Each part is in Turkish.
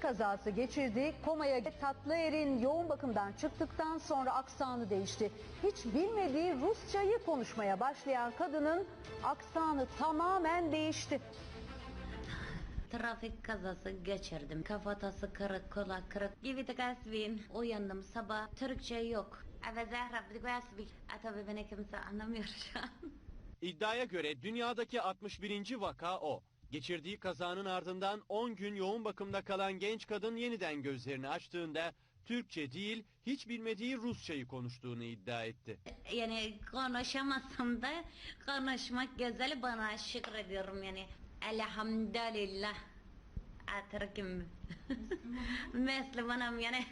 kazası geçirdi. Komaya Tatlıer'in yoğun bakımdan çıktıktan sonra aksanı değişti. Hiç bilmediği Rusçayı konuşmaya başlayan kadının aksanı tamamen değişti. Trafik kazası geçirdim. Kafatası kırık, kulak kırık. Gibi tasvin. Uyandım sabah. Türkçe yok. Evet Zahra bir tasvin. Tabii beni kimse anlamıyor şu an. İddiaya göre dünyadaki 61. vaka o. Geçirdiği kazanın ardından 10 gün yoğun bakımda kalan genç kadın yeniden gözlerini açtığında Türkçe değil hiç bilmediği Rusçayı konuştuğunu iddia etti. Yani konuşamasam da konuşmak güzel bana şükrediyorum yani. Elhamdülillah. Türk'üm. Müslümanım yani.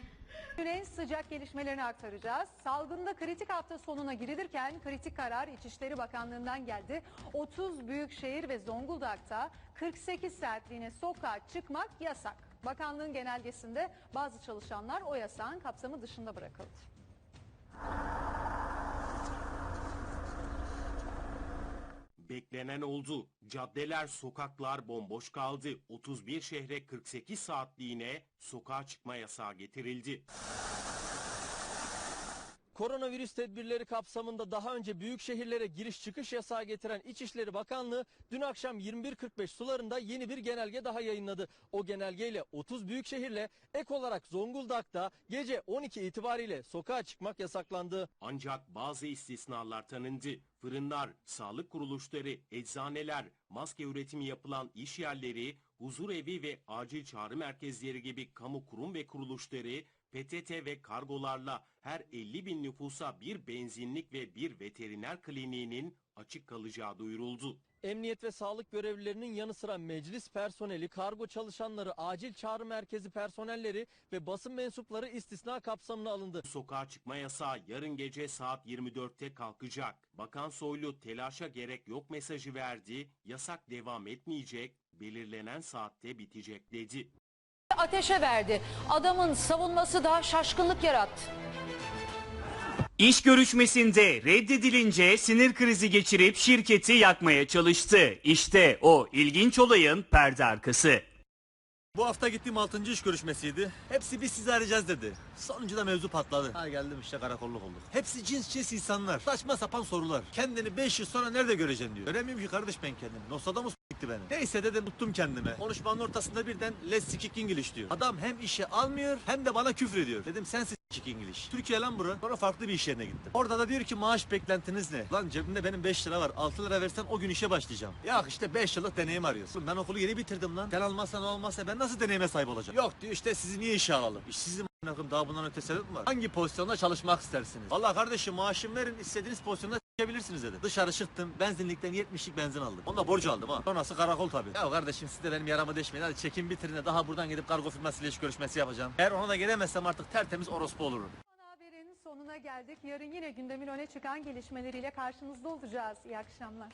Günün en sıcak gelişmelerini aktaracağız. Salgında kritik hafta sonuna girilirken kritik karar İçişleri Bakanlığı'ndan geldi. 30 büyükşehir ve Zonguldak'ta 48 saatliğine sokağa çıkmak yasak. Bakanlığın genelgesinde bazı çalışanlar o yasağın kapsamı dışında bırakıldı. Beklenen oldu. Caddeler, sokaklar bomboş kaldı. 31 şehre 48 saatliğine sokağa çıkma yasağı getirildi. Koronavirüs tedbirleri kapsamında daha önce büyük şehirlere giriş çıkış yasağı getiren İçişleri Bakanlığı dün akşam 21.45 sularında yeni bir genelge daha yayınladı. O genelgeyle 30 büyük şehirle ek olarak Zonguldak'ta gece 12 itibariyle sokağa çıkmak yasaklandı. Ancak bazı istisnalar tanındı. Fırınlar, sağlık kuruluşları, eczaneler, maske üretimi yapılan iş yerleri, huzur evi ve acil çağrı merkezleri gibi kamu kurum ve kuruluşları PTT ve kargolarla her 50 bin nüfusa bir benzinlik ve bir veteriner kliniğinin açık kalacağı duyuruldu. Emniyet ve sağlık görevlilerinin yanı sıra meclis personeli, kargo çalışanları, acil çağrı merkezi personelleri ve basın mensupları istisna kapsamına alındı. Sokağa çıkma yasağı yarın gece saat 24'te kalkacak. Bakan Soylu telaşa gerek yok mesajı verdi. Yasak devam etmeyecek, belirlenen saatte bitecek dedi. Ateşe verdi. Adamın savunması da şaşkınlık yarattı. İş görüşmesinde reddedilince sinir krizi geçirip şirketi yakmaya çalıştı. İşte o ilginç olayın perde arkası. Bu hafta gittiğim 6. iş görüşmesiydi. Hepsi biz sizi arayacağız dedi. Sonuncu da mevzu patladı. Ha geldim işte karakolluk olduk. Hepsi cins cins insanlar. Saçma sapan sorular. Kendini 5 yıl sonra nerede göreceksin diyor. Göremiyorum ki kardeş ben kendimi. Nostradamus gitti beni. Neyse dedim tuttum kendime. Konuşmanın ortasında birden let's speak English diyor. Adam hem işe almıyor hem de bana küfür ediyor. Dedim sensiz speak English. Türkiye lan bura. Sonra farklı bir iş yerine gittim. Orada da diyor ki maaş beklentiniz ne? Lan cebimde benim 5 lira var. 6 lira versen o gün işe başlayacağım. Ya işte 5 yıllık deneyim arıyorsun. Ben okulu yeni bitirdim lan. Sen almazsan olmazsa ben nasıl deneyime sahip olacağım? Yok diyor işte sizi niye işe alalım? İş sizin a**ınakım daha bundan öte sebep mi var? Hangi pozisyonda çalışmak istersiniz? Valla kardeşim maaşımı verin istediğiniz pozisyonda s**ebilirsiniz dedi. Dışarı çıktım benzinlikten 70'lik benzin aldım. Onu da borcu aldım ha. Sonrası karakol tabii. Ya kardeşim siz de benim yaramı deşmeyin. Hadi çekin bitirin de daha buradan gidip kargo firmasıyla iş görüşmesi yapacağım. Eğer ona da gelemezsem artık tertemiz orospu olurum. Haber'in sonuna geldik. Yarın yine gündemin öne çıkan gelişmeleriyle karşınızda olacağız. İyi akşamlar.